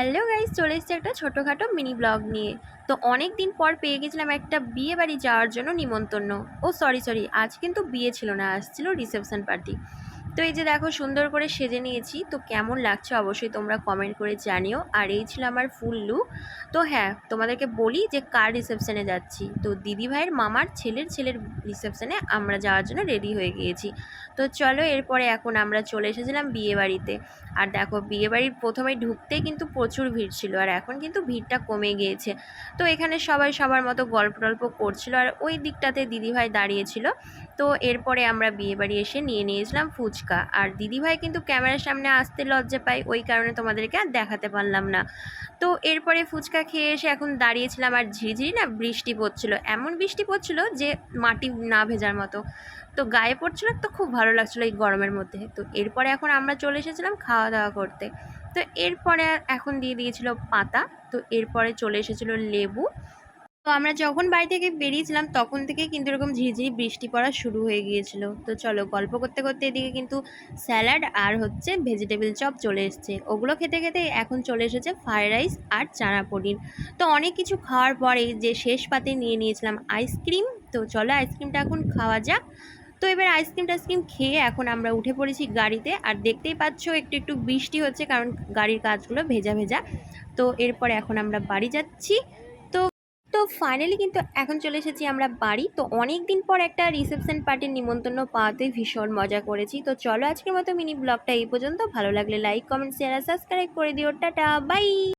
Hello guys চলে এসেছে একটা ছোটোখাটো মিনি ব্লগ নিয়ে। তো অনেক দিন পর পেয়ে গেছিলাম একটা বিয়ে বাড়ি যাওয়ার জন্য নিমন্ত্রণ। ও সরি সরি আজ কিন্তু বিয়ে ছিল না, আসছিল রিসেপশন পার্টি তো এই যে দেখো, সুন্দর করে সেজে নিয়েছি। তো কেমন লাগছে অবশ্যই তোমরা কমেন্ট করে জানিও। আর এই ছিল আমার ফুল লুক তো হ্যাঁ তোমাদেরকে বলি যে কার রিসেপশনে যাচ্ছি। তো দিদি ভাইয়ের মামার ছেলের ছেলের রিসেপশনে আমরা যাওয়ার জন্য রেডি হয়ে গিয়েছি। তো চলো, এরপরে এখন আমরা চলে এসেছিলাম বিয়েবাড়িতে আর দেখো বিয়েবাড়ির প্রথমে ঢুকতে কিন্তু প্রচুর ভিড় ছিল। আর এখন কিন্তু ভিড়টা কমে গিয়েছে। তো এখানে সবাই সবার মতো গল্প টল্প করছিল। আর ওই দিকটাতে দিদিভাই দাঁড়িয়েছিল তো এরপরে আমরা বিয়ে বাড়ি এসে নিয়ে নিয়েছিলাম ফুচকা। আর দিদিভাই কিন্তু ক্যামেরার সামনে আসতে লজ্জা পাই ওই কারণে তোমাদেরকে আর দেখাতে পারলাম না। তো এরপরে ফুচকা খেয়ে এসে এখন দাঁড়িয়েছিলাম আর ঝিরিঝিরি না বৃষ্টি পড়ছিল। এমন বৃষ্টি পড়ছিল যে মাটি না ভেজার মতো। তো গায়ে পড়ছিল তো খুব ভালো লাগছিল এই গরমের মধ্যে। তো এরপরে এখন আমরা চলে এসেছিলাম খাওয়া দাওয়া করতে। তো এরপরে এখন দিয়ে দিয়েছিল পাতা। তো এরপরে চলে এসেছিল লেবু। তো আমরা যখন বাড়ি থেকে বেরিয়েছিলাম, তখন থেকে কিন্তু এরকম ঝিরিঝিরি বৃষ্টি পড়া শুরু হয়ে গিয়েছিল। তো চলো গল্প করতে করতে এদিকে কিন্তু স্যালাড আর হচ্ছে ভেজিটেবল চপ চলে এসছে। ওগুলো খেতে খেতে এখন চলে এসেছে ফ্রায়েড রাইস আর চানা পনির। তো অনেক কিছু খাওয়ার পরে যে শেষ পাতে নিয়ে নিয়েছিলাম আইসক্রিম। তো চলো আইসক্রিমটা এখন খাওয়া যাক। তো এবার আইসক্রিম টাইসক্রিম খেয়ে এখন আমরা উঠে পড়েছি গাড়িতে। আর দেখতেই পাচ্ছ একটু একটু বৃষ্টি হচ্ছে কারণ গাড়ির কাজগুলো ভেজা ভেজা। তো এরপরে এখন আমরা বাড়ি যাচ্ছি। ফাইনালি কিন্তু এখন চলে এসেছি আমরা বাড়ি। তো অনেক দিন পর একটা রিসেপশন পার্টির নিমন্ত্রণ পাওয়াতে ভীষণ মজা করেছি। তো চলো আজকের মতো মিনি ব্লগটা এই পর্যন্ত। ভালো লাগলে লাইক কমেন্ট শেয়ার আর সাবস্ক্রাইব করে দিও। Tata bye